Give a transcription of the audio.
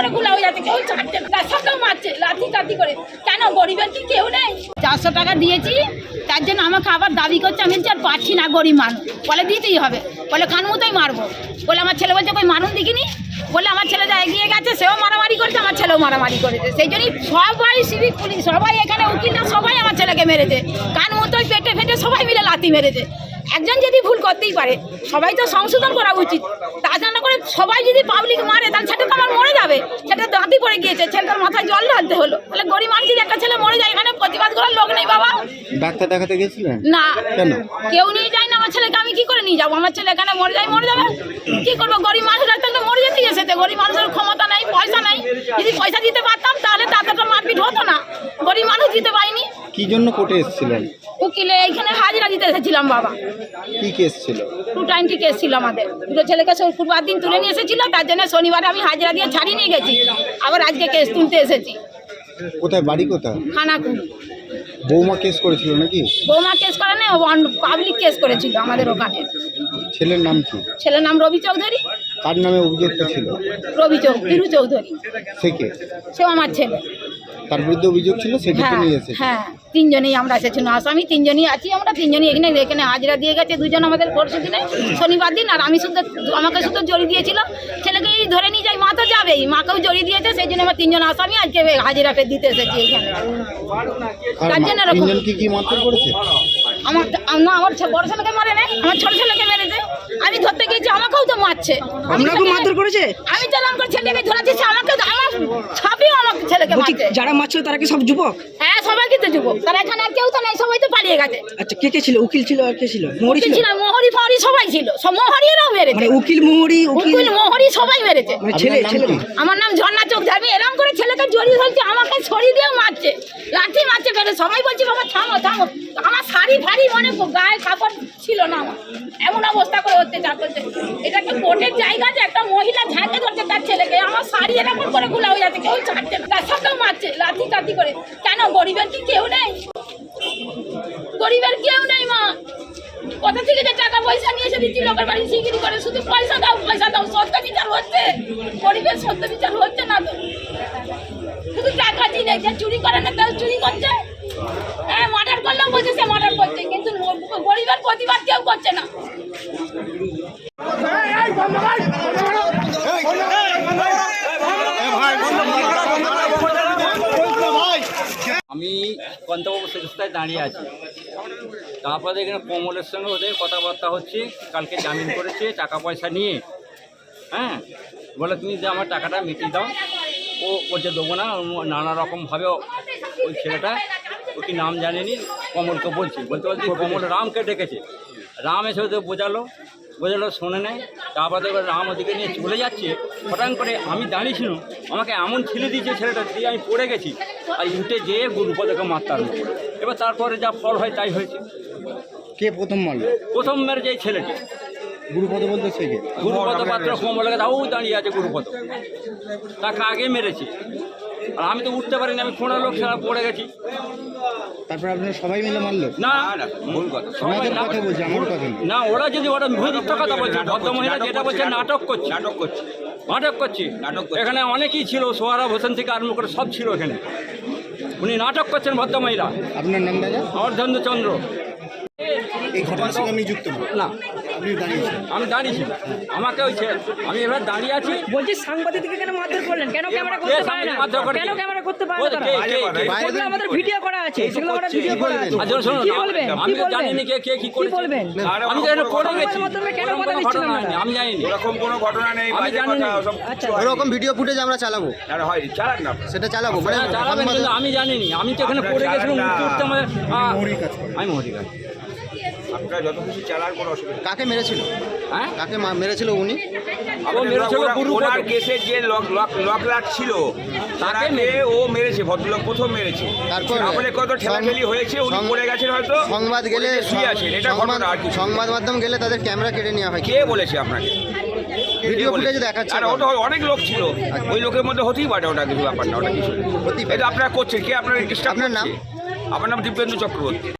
করে গুলা যাচ্ছে কেউ মারছে করে। কেন গরিবের কি কেউ নেই? চারশো টাকা দিয়েছি, তার জন্য আমাকে আবার দাবি করছে, আমি আর পাচ্ছি না গরিব মানুষ। বলে দিতেই হবে। বলে, কান মতোই মারবো। বলে, আমার ছেলে বলছে, কই মানুষ দেখিনি? বলে, আমার ছেলে যা এগিয়ে গেছে, সেও মারামারি করেছে, আমার ছেলেও মারামারি করেছে। সেই জন্যই সবাই সিভিক পুলিশ, সবাই এখানে উকিলরা সবাই আমার ছেলেকে মেরেছে। কান মতোই, পেটে ফেটে সবাই মিলে লাথি মেরেছে। একজন যদি ভুল করতেই পারে, সবাই তো সংশোধন করা উচিত। তা সবাই যদি পাবলিক মারে তাহলে সেটা তো আমার মরে যাবে। সেটা দাঁতি পড়ে গিয়েছে ছেলেটার মাথায় জল ঢালতে হলো। তাহলে গরিব মানুষ যদি একটা ছেলে মরে যায় এখানে প্রতিবাদ করার লোক নেই বাবা। ডাক্তার দেখাতে গেছিলেন? না। কেন? কেউ নিয়ে যায় না আমার ছেলেকে আমি কি করে নিয়ে যাব? আমার ছেলে এখানে মরে যায় মরে যাবে। কি করব? গরিব মানুষ একটা মরে যেতে এসেছে। গরিব মানুষের ক্ষমতা নাই পয়সা নাই। যদি পয়সা দিতে পারতাম তাহলে তাদেরটা মারপিট হতো না। গরিব মানুষ দিতে পারিনি। কি জন্য কোর্টে এসেছিলেন? উকিলে এইখানে হাজিরা দিতে এসেছিলাম বাবা। কি কেস ছিল? টু টোয়েন্টি কেস ছিল আমাদের। দুটো ছেলেকে শুক্রবার দিন তুলে নিয়ে এসেছিল তার জন্য শনিবার আমি হাজিরা দিয়ে ছাড়িয়ে নিয়ে গেছি। আবার আজকে কেস তুলতে এসেছি। কোথায়? বাড়ি কোথায়? খানাকুল। বৌমা কেস করেছিল নাকি? বৌমা কেস করে না পাবলিক কেস করেছিল আমাদের ওখানে। ছেলের নাম কি? ছেলের নাম রবি চৌধুরী। কার নামে অভিযোগটা ছিল? রবি চৌ তিরু চৌধুরী। সে কে? সেও আমার ছেলে। তার বিরুদ্ধে অভিযোগ ছিল সেটাকে হ্যাঁ নিয়ে এসেছে। হ্যাঁ তিনজনেই আমরা এসেছি আসামি তিনজনই আছি আমরা তিনজনই এখানে এখানে হাজিরা দিয়ে গেছে দুজন আমাদের পরশু দিনে শনিবার দিন আর আমি শুধু আমাকে শুধু জড়ি দিয়েছিল। ছেলেকে এই ধরে নিয়ে যাই মা তো যাবেই মাকেও জড়ি দিয়েছে সেই জন্য আমার তিনজন আসামি আজকে হাজিরা ফের দিতে এসেছি এখানে। তার জন্য এরকম। কি কি মারধর করেছে? আমার না আমার বড় ছেলেকে মারে নাই আমার ছোট ছেলেকে মেরেছে। আমি ধরতে গিয়েছি আমাকেও তো মারছে। আপনাকেও মারধর করেছে? আমি চালান করে ছেলেকে ধরেছি সে আমাকে আমার ছাপিও আমার ছেলেকে মারছে। যারা মারছিল তারা কি সব যুবক? হ্যাঁ সবাই কিন্তু যুবক। তারা এখানে আর কেউ তো নাই সবাই তো পালিয়ে গেছে। আচ্ছা কে কে ছিল? উকিল ছিল আর কে ছিল? মোহরি ছিল? মোহরি ফহরি সবাই ছিল। সব মোহরিরাও মেরেছে। মানে উকিল মোহরি উকিল মোহরি সবাই মেরেছে। মানে ছেলে ছেলে। আমার নাম ঝর্ণা চোখ আমি এরকম করে ছেলেকে জড়িয়ে ধরছি আমাকে ছড়ি দিয়ে মারছে। লাঠি মারছে ফেলে সবাই বলছে বাবা থামো থামো। আমার শাড়ি ফাড়ি মানে গায়ে কাপড় ছিল না আমার। এমন অবস্থা করে অত্যাচার করছে। এটা কি কোর্টের জায়গা যে একটা মহিলা ঝাঁকে ধরছে তার ছেলেকে। আমার শাড়ি এরকম করে গুলা হয়ে যাচ্ছে, কেউ ছাড়ছে তার সাথেও মারছে লাঠি টাঠি করে। কেন? গরিবের কি কেউ নেই? গরিবের কেউ নেই, মা। কোথা থেকে যে টাকা পয়সা নিয়ে এসে দিচ্ছি লোকের বাড়ি সিগিরি করে? শুধু পয়সা দাও পয়সা দাও। সত্য বিচার হচ্ছে। গরিবের সত্য বিচার হচ্ছে না তো। শুধু টাকা দিয়ে যে চুরি করে না তাও চুরি করছে হ্যাঁ মার্ডার করলেও বলছে সে মার্ডার করছে কিন্তু গরিবের প্রতিবাদ কেউ করছে না। আমি কন্তবাবু সংস্থায় দাঁড়িয়ে আছি। তারপরে এখানে কমলের সঙ্গে ওদের কথাবার্তা হচ্ছে, কালকে জামিন করেছে, টাকা পয়সা নিয়ে। হ্যাঁ? বলে, তুমি যে আমার টাকাটা মিটিয়ে দাও, ও বলছে দেবো না নানা রকমভাবে ওই ছেলেটা ও কি নাম জানেনি কমলকে বলছি। বলতে বলছি কমল রামকে ডেকেছে। রাম এসে ওদের বোঝালো বোঝালো শোনে নেয় তারপরে এবার রাম ওদিকে নিয়ে চলে যাচ্ছে। হঠাৎ করে আমি দাঁড়িয়েছিল আমাকে এমন ছেলে দিয়েছে ছেলেটা দিয়ে আমি পড়ে গেছি। আর উঠে যেয়ে গুরুপদকে মারতে আরম্ভ এবার তারপরে যা ফল হয় তাই হয়েছে। কে প্রথম মারলো? প্রথম মেরে যে ছেলেটি। গুরুপদ বলতে সে কে? গুরুপদ পাত্র কমলকে তাও দাঁড়িয়ে আছে গুরুপদ। তাকে আগে মেরেছে। আর আমি তো উঠতে পারিনি আমি কোনো লোক ছাড়া পড়ে গেছি। তারপর আপনারা সবাই মিলে মারলো? না ভুল কথা। আপনাদের কথা বলছি আমার কথা না না ওরা যদি ওরা মিথ্যা কথা বলছে ভদ্রমহিলা যেটা বলছে নাটক করছে। নাটক করছে। নাটক করছে। নাটক এখানে অনেকেই ছিল সোহারা হোসেন থেকে আরম্ভ করে সব ছিল এখানে। উনি নাটক করছেন ভদ্রমহিলা আপনার নাম দাদা আমার চন্দ্র। এই ঘটনার সঙ্গে আমি যুক্ত না। আমি দাঁড়িয়েছি। আমাকে ওই আমি এবার দাঁড়িয়ে আছি। বলছি সাংবাদিককে কেন মারধর করলেন? কেন ক্যামেরা করতে পারে না? কেন ক্যামেরা করতে পারে না? আমাদের ভিডিও করা আছে। সেগুলো আমাদের ভিডিও করা আছে। আচ্ছা, শোনো, কি বলবেন? আমি বলবেন? জানিনি কে কে কি করেছে। বলবেন? আমি তো এটা করে গেছি। কেন কথা দিচ্ছেন? হয়নি, আমি জানিনি। এরকম কোনো ঘটনা নেই আমি জানি না। সব আচ্ছা। ওরকম ভিডিও ফুটেজ আমরা চালাবো। আর হয় চালাক না। সেটা চালাবো মানে চালাবেন সংবাদে- কিন্তু আমি জানিনি। আমি তো এখানে পড়ে গেছিলাম উঠতে আমাদের। আমি মোহরি কাজ আপনারা যত খুশি চালার কোনো অসুবিধা কাকে মেরেছিল? হ্যাঁ? কাকে মা- মেরেছিল উনি? ও মেরেছিল গুরু ওনার যে লক লক লক লাট ছিল তাকে তাকে মেরে- ও মেরেছে ভদ্রলোক প্রথম মেরেছে। তারপর তারপরে কত ঠেলাঠেলি হয়েছে উনি সং- পড়ে গেছেন হয়তো সংবাদ গেলে উনি শুয়ে আছেন এটা সংবাদ ঘটনা আর কিছু সংবাদ মাধ্যম গেলে তাদের ক্যামেরা কেটে নেওয়া হয়। কে বলেছে আপনাকে? ভিডিও কে বলেছে? ফুটেজ দেখাচ্ছে আর ওটা অনেক লোক ছিল। ওই লোকের মধ্যে হতেই পারে ওটা কিছু ব্যাপার না ওটা কিছু না। হতেই পারে। এটা আপনারা করছেন কে আপনার ডিস্টার্ব আপনার নাম? আমার নাম Dipendu Chakraborty.